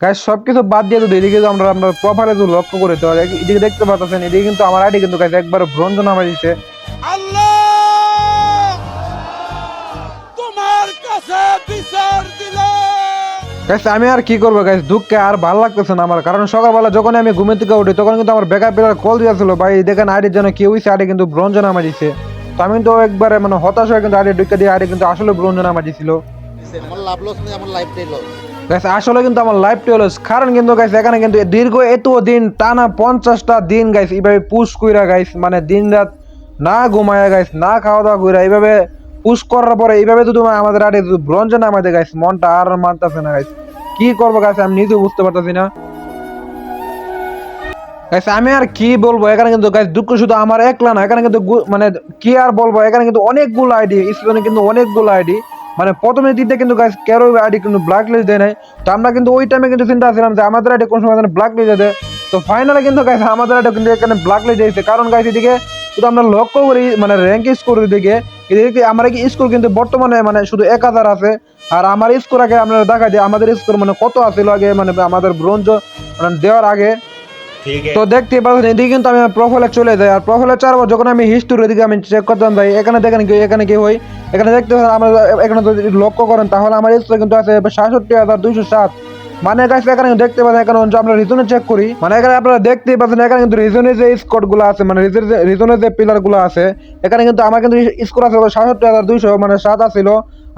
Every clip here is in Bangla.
গাইস সবকিছু বাদ দিয়ে যদি এদিকে আমরা আমরা প্রোফাইলে যদি লক্ষ্য করি তো এদিকে দেখতে পাচ্ছেন এদিকে কিন্তু আমার আইডি কিন্তু গাইস একবার ব্রোঞ্জ নামা দিচ্ছে কাছে গাইস আমি আর কি করব গাইস দুঃখে আর ভালো লাগতেছে না আমার। কারণ সকালবেলা যখন আমি ঘুমে থেকে উঠি তখন কিন্তু আমার বেকার প্লেয়ার কল দিয়েছিল ভাই দেখেন আইডির জন্য কি হয়েছে আইডি কিন্তু ব্রোঞ্জ নামা দিচ্ছে তো আমি তো একবারে মানে হতাশ হয়ে কিন্তু আইডি ঢুকে দিয়ে আইডি কিন্তু আসলে ব্রোঞ্জ নামা দিছিল। আমার লাভ লস নেই আমার লাইফটাই লস গাইস আসলে কিন্তু আমার লাইফ হলো কারণ কিন্তু গাইস এখানে কিন্তু দীর্ঘ এত দিন টানা পঞ্চাশটা দিন গাইস এইভাবে পুশ কইরা গাইস মানে দিন রাত না ঘুমায়া গাইস না খাওয়া দাওয়া কইরা এইভাবে পুশ করার পরে এইভাবে তো তোমার আমাদের আগে ব্রঞ্জ নামাইতে গাইস মনটা আর মানতেছে না গাইস কি করব গাইস আমি নিজেও বুঝতে পারতেছি না। গাইস আমি আর কি বলব, এখানে কিন্তু গাইস দুঃখ শুধু আমার একলা না, এখানে কিন্তু মানে কি আর বলব, এখানে কিন্তু অনেকগুলো আইডি স্টুডেন্ট কিন্তু অনেকগুলো আইডি মানে প্রথমে দিতে কিন্তু গাইস কেরো আইডি কিন্তু ব্ল্যাক লিস্ট দেয় নাই। তো আমরা কিন্তু ওই টাইমে কিন্তু চিন্তা ছিলাম যে আমাদের আইডি কোন সময় ব্ল্যাক লিস্ট দেয়। তো ফাইনালে কিন্তু গাইস আমাদের আইডি কিন্তু এখানে ব্ল্যাক লিস্ট দিয়েছে। কারণ গাইস এদিকে শুধু আমরা লক্ষ্য করি মানে র্যাঙ্ক স্কোর দিকে, এদিকে আমার কি স্কোর কিন্তু বর্তমানে মানে শুধু এক হাজার আছে। আর আমার স্কোর আগে আপনারা দেখা যায় আমাদের স্কোর মানে কত আছিল আগে মানে আমাদের ব্রোঞ্জ মানে দেওয়ার আগে। তো দেখতে পাচ্ছেন, এদিকে কিন্তু আমি প্রোফাইলে চলে যাই, আর প্রোফাইলে চারবার যখন আমি হিস্টোরি দিকে আমি চেক করতাম ভাই, এখানে দেখেন কি, এখানে কি হয়? এখানে দেখতে পাচ্ছেন, আমরা এখানে যদি লক্ষ্য করেন, তাহলে আমার স্কোর কিন্তু আছে সাতষট্টি হাজার দুইশো সাত। মানে গাইস এখানে দেখতে পাচ্ছেন, এখানে যদি আমরা রিজনে চেক করি। মানে এখানে আপনারা দেখতে পাচ্ছেন, এখানে কিন্তু রিজনে যে স্কোরগুলো আছে মানে রিজনে যে পিলারগুলো আছে, এখানে কিন্তু আমার কিন্তু স্কোর আছে সাতষট্টি হাজার দুইশো মানে সাত আছিল।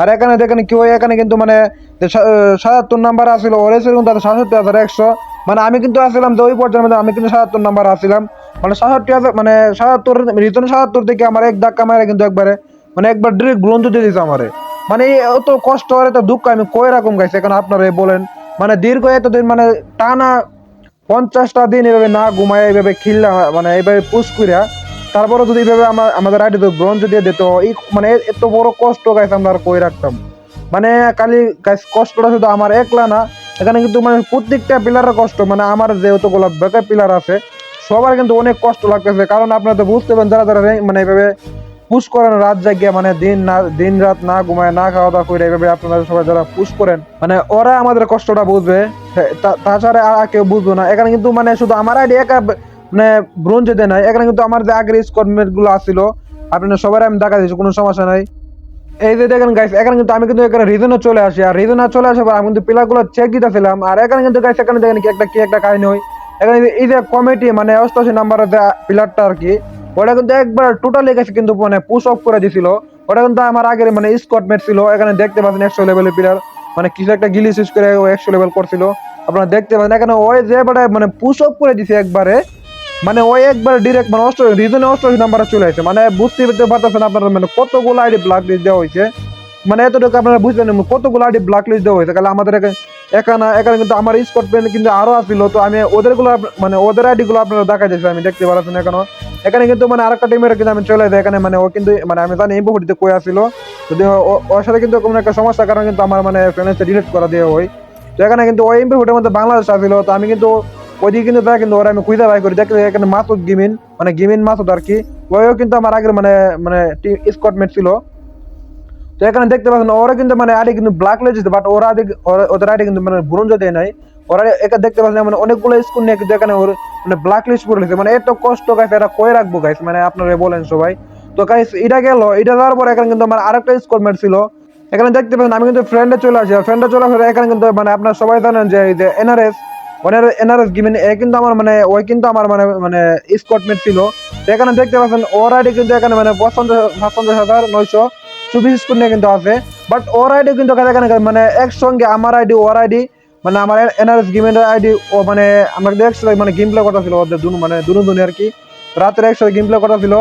আর এখানে দেখেন কি হয়, এখানে কিন্তু মানে সাতাত্তর নাম্বার আছিল ওরেসের কিন্তু সাতষট্টি হাজার একশো। মানে আমি কিন্তু আসছিলাম যে ওই পর্যায়ের মধ্যে আমি কিন্তু সাতাত্তর নাম্বার আসছিলাম মানে সাতাত্তর মানে সাতাত্তর রিজন সাতাত্তর থেকে আমার এক ধাক্কা মারে কিন্তু একবারে। মানে একবার ডিরেক্ট গ্রন্থ দিয়ে দিয়েছে আমারে। মানে অত কষ্ট আর এত দুঃখ আমি কই রকম গাইছি, এখন আপনারা বলেন। মানে দীর্ঘ এতদিন মানে টানা পঞ্চাশটা দিন এভাবে না ঘুমায়, এইভাবে খিল্লা মানে এইভাবে পুষ করিয়া তারপরে যদি এইভাবে আমার আমাদের আইডি তো ব্রঞ্জ দিয়ে দিত, এই মানে এত বড় কষ্ট গাইছে আমরা আর কই রাখতাম। মানে খালি গাইস কষ্টটা শুধু আমার একলা না এখানে কিন্তু মানে প্রত্যেকটা পিলারের কষ্ট মানে আমার যেহেতু গোলাপ বেকার পিলার আছে, সবার কিন্তু অনেক কষ্ট লাগতেছে। কারণ আপনারা তো বুঝতে পারেন যারা যারা মানে এভাবে পুশ করেন, রাত জাগিয়ে মানে দিন না, দিন রাত না ঘুমায়, না খাওয়া দাওয়া করে এইভাবে আপনারা সবাই যারা পুশ করেন মানে ওরা আমাদের কষ্টটা বুঝবে। তাছাড়া আর কেউ বুঝবে না। এখানে কিন্তু মানে শুধু আমার আইডি একা মানে ব্রোঞ্জ দেয় নাই। এখানে কিন্তু আমার যে আগের স্কটমেটগুলো আসছিল আপনারা সবাই আমি দেখা দিচ্ছি কোনো সমস্যা নাই। এই যে দেখেন গাইস এখানে কিন্তু আমি কিন্তু এখানে রিজনে চলে আসি। আর রিজনে চলে আসার পর আমি কিন্তু পিলারগুলো চেক দিতেছিলাম। আর এখানে কিন্তু গাইস এখানে দেখেন কি একটা কি একটা কাহিনী হয়। এখানে এই যে কমিটি মানে অষ্টাশি নাম্বারের যে পিলারটা আর কি, ওটা কিন্তু একবার টোটালি গেছে কিন্তু মানে পুশ অফ করে দিছিল। ওটা কিন্তু আমার আগের মানে স্কট মেট ছিল। এখানে দেখতে পাচ্ছেন একশো লেভেলের পিলার মানে কিছু একটা গিলি শেষ করে একশো লেভেল করছিল। আপনারা দেখতে পাচ্ছেন, এখানে ওই যে মানে পুশ অফ করে দিছে একবারে। মানে ওই একবার ডিরেক্ট মানে অষ্ট রিজনে অষ্টআশি নাম্বারে চলে আসে। মানে বুঝতে পারতেছেন আপনারা মানে কতগুলো আইডি ব্ল্যাক লিস্ট দেওয়া হয়েছে। মানে এতটুকু আপনারা বুঝলেন না, কতগুলো আইডি ব্ল্যাক লিস্ট দেওয়া হয়েছে। তাহলে আমাদের এখানে এখানে কিন্তু আমার স্কট পেন কিন্তু আরও আসছিল তো আমি ওদেরগুলো আপ- মানে ওদের আইডি গুলো আপনারা দেখা যাচ্ছে আমি দেখতে পাচ্ছেন এখনও। এখানে কিন্তু মানে আরেকটা টিমের কিন্তু আমি চলে যাই এখানে মানে ও কিন্তু মানে আমি জানি ইম্পোর্টিতে কই আসছিল যদি ওর সাথে কিন্তু কোনো একটা সমস্যার কারণে কিন্তু আমার মানে ফ্রেন্ডসে ডিলিট করা দেওয়া হয়। তো এখানে কিন্তু ওই ইম্পোর্টের মধ্যে বাংলাদেশ আসছিল তো আমি কিন্তু ওইদিকে কিন্তু তাই কিন্তু ওরা আমি খুঁজে বাই করি। দেখলে এখানে মাসুদ গিমিন মানে গিমিন মাসুদ আর কি, ওইও কিন্তু আমার আগের মানে মানে স্কটমেট ছিল। তো এখানে দেখতে পাচ্ছেন, ওরা কিন্তু মানে আইডি কিন্তু ব্ল্যাক লিস্ট বাট ওরা ওদের আইডি কিন্তু মানে ব্রোঞ্জ দেয় নাই। ওরা এখানে দেখতে পাচ্ছেন মানে অনেকগুলো স্কুল নিয়ে কিন্তু এখানে ওর মানে ব্ল্যাক লিস্ট করে লিখছে। মানে এত কষ্ট গাইছে এটা কয়ে রাখব গাইস মানে আপনারা বলেন সবাই। তো গাইস এটা গেল, এটা যাওয়ার পর এখানে কিন্তু আমার আরেকটা স্কোরমেট ছিল। এখানে দেখতে পাচ্ছেন, আমি কিন্তু ফ্রেন্ডে চলে আসি। ফ্রেন্ডে চলে আসলে এখানে কিন্তু মানে আপনারা সবাই জানেন যে, এই এনআরএস এনআরএস গিমেন এ কিন্তু আমার মানে ওই কিন্তু আমার মানে মানে স্কটমেট ছিল। এখানে দেখতে পাচ্ছেন, ওর আইডি কিন্তু এখানে মানে পঁচপঞ্চাশ সাতপঞ্চাশ হাজার নয়শো চব্বিশ স্কুল নিয়ে কিন্তু আছে। বাট ওর আইডি কিন্তু এখানে মানে একসঙ্গে আমার আইডি ওর আইডি মানে আমার এনআরএস গেমের আইডি ও মানে আমরা একসাথে মানে গেম প্লে কথা ছিল ওদের দুনু মানে দুনু দুনে আর কি। রাতের একসাথে গেম প্লে কথা ছিল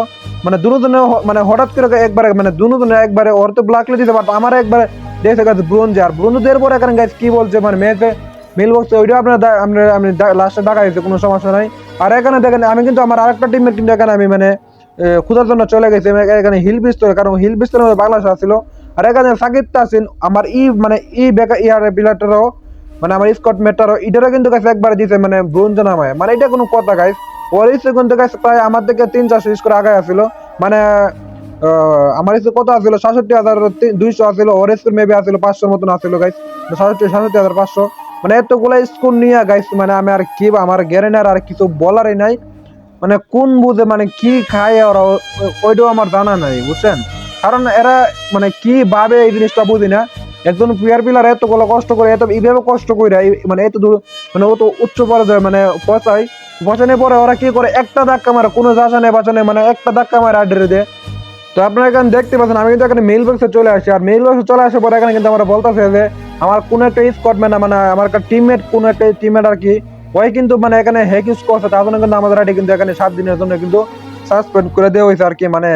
মানে দুনু দুনে মানে হঠাৎ করে একবারে মানে দুনু দুনে একবারে, ওর তো ব্ল্যাক দিতে বাট আমার একবারে দেখতে গেছে ব্রোঞ্জ আর ব্রোঞ্জ দেওয়ার পর এখানে গাইস কি বলছে মানে মেয়েতে মিল বক্স ওইটা আপনার আমরা আমি লাস্টে দেখা দিয়েছে কোনো সমস্যা নাই। আর এখানে দেখেন, আমি কিন্তু আমার আরেকটা টিমের কিন্তু এখানে আমি মানে খুঁজার জন্য চলে গেছি। এখানে হিল পিস্তল কারণ হিল পিস্তলের মধ্যে বাংলাদেশ আসছিল। আর এখানে সাকিব তাসিন, আমার ই মানে ই বেকা ইয়ার পিলারটারও মানে আমার স্কট মেটারও এটারও কিন্তু গাছ একবার দিছে মানে ব্রোঞ্জ নামায়। মানে এটা কোনো কথা গাইস ওর ইসে কিন্তু গাছ প্রায় আমার থেকে তিন চারশো স্কোর আগে আসছিল। মানে আমার ইসে কত আসছিল? সাতষট্টি হাজার দুইশো আসছিল। ওর স্কোর মেবি আসছিল পাঁচশোর মতন আসছিল গাইস সাতষট্টি সাতষট্টি হাজার পাঁচশো। মানে এতগুলা স্কোর নিয়ে গাইস মানে আমি আর কি আমার গ্যারেনার আর কিছু বলারই নাই। মানে কোন বুঝে মানে কি খায় ওরা, ওইটাও আমার জানা নাই, বুঝছেন? কারণ এরা মানে কি ভাবে এই জিনিসটা বুঝি না? একজন প্লেয়ার পিলার এতগুলো কষ্ট করে, এত এইভাবে কষ্ট করে মানে এত দূর মানে অত উচ্চ পর্যায়ে মানে পচায় পচানোর পরে ওরা কি করে, একটা ধাক্কা মারে, কোনো যাচানে বাঁচানে মানে একটা ধাক্কা মারে আড্ডে দেয় তো আপনারা এখানে দেখতে পাচ্ছেন, আমি কিন্তু এখানে মেইল বক্সে চলে আসি। আর মেইল বক্সে চলে আসার পরে এখানে কিন্তু আমরা বলতেছে যে, আমার কোন একটা স্কোয়াড মানে আমার একটা টিমমেট কোন একটা টিমমেট আর কি, ওই কিন্তু মানে এখানে হ্যাক ইউজ করছে। তার জন্য কিন্তু আমাদের আইডি কিন্তু এখানে সাত দিনের জন্য কিন্তু সাসপেন্ড করে দেওয়া হয়েছে আর কি। মানে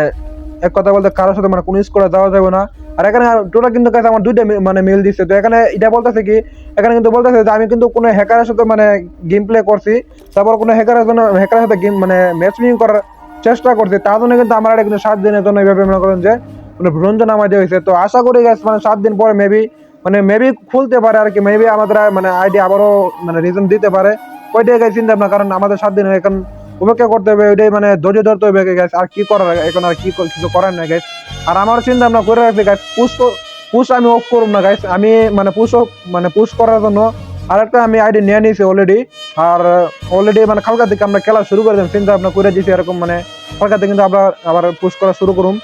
এক কথা বলতে কারোর সাথে মানে কোনো ইউজ দেওয়া যাবে না। আর এখানে টোটাল কিন্তু কাছে আমার দুইটা মানে মেল দিচ্ছে তো এখানে এটা বলতেছে কি, এখানে কিন্তু বলতেছে যে, আমি কিন্তু কোনো হ্যাকারের সাথে মানে গেম প্লে করছি। তারপর কোনো হ্যাকারের জন্য হ্যাকারের সাথে গেম মানে ম্যাচ উইনিং করার চেষ্টা করছি, তার জন্য কিন্তু আমার কিন্তু সাত দিনের জন্য এইভাবে মনে করেন যে মানে ব্রঞ্জ নামা দেওয়া হয়েছে। তো আশা করি গাছ মানে সাত দিন পরে মেবি মানে মেবি খুলতে পারে আর কি মেবি আমাদের মানে আইডি আবারও মানে রিজন দিতে পারে। ওইটাই গাছ চিন্তা ভাবনা, কারণ আমাদের সাত দিন এখন উপেক্ষা করতে হবে, ওইটাই মানে ধৈর্য ধরতে হবে গাছ আর কি করার, এখন আর কি কিছু করার নাই গাছ আর আমার চিন্তা ভাবনা করে রাখছি গাছ পুশ পুষ আমি অফ করব না গাইস আমি মানে পুশ মানে পুষ করার জন্য আরেকটা আমি আইডি নিয়ে নিয়েছি অলরেডি আর অলরেডি মানে কালকা থেকে আমরা খেলা শুরু করে দিলাম চিন্তা ভাবনা করে দিয়েছি এরকম মানে কালকা থেকে কিন্তু আমরা আবার পুশ করা শুরু করুন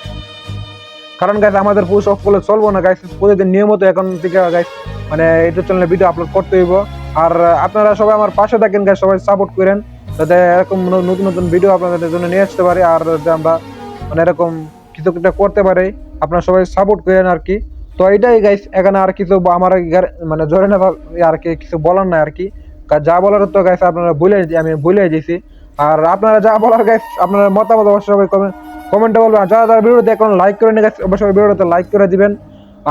কারণ গাইস আমাদের পুশ অফ করলে চলবো না গাইস প্রতিদিন নিয়মিত এখন থেকে গাইস মানে ইউটিউব চ্যানেলে ভিডিও আপলোড করতে হইব। আর আপনারা সবাই আমার পাশে থাকেন গাইস সবাই সাপোর্ট করেন, যাতে এরকম নতুন নতুন ভিডিও আপনাদের জন্য নিয়ে আসতে পারি, আর যাতে আমরা মানে এরকম কিছু একটা করতে পারি। আপনারা সবাই সাপোর্ট করেন আর কি। তো এটাই গাইস এখানে আর কিছু আমার মানে জোরে না আর কি কিছু বলার নাই আর কি। যা বলার তো গাইস আপনারা বলে আমি বলে দিয়েছি আর আপনারা যা বলার গাইস আপনারা মতামত অবশ্যই সবাই কমেন্টে বলবেন। যারা যারা ভিডিও দেখুন লাইক করে নিয়ে গেছে অবশ্যই ভিডিওতে লাইক করে দিবেন।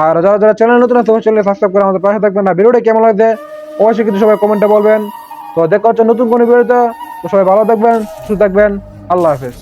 আর যারা যারা চ্যানেল নতুন আছে চ্যানেল সাবস্ক্রাইব করে আমাদের পাশে থাকবেন। আর ভিডিওটা কেমন লাগছে, অবশ্যই কিন্তু সবাই কমেন্টে বলবেন। তো দেখা হচ্ছে নতুন কোনো ভিডিওতে সবাই ভালো থাকবেন, সুস্থ থাকবেন। আল্লাহ হাফেজ।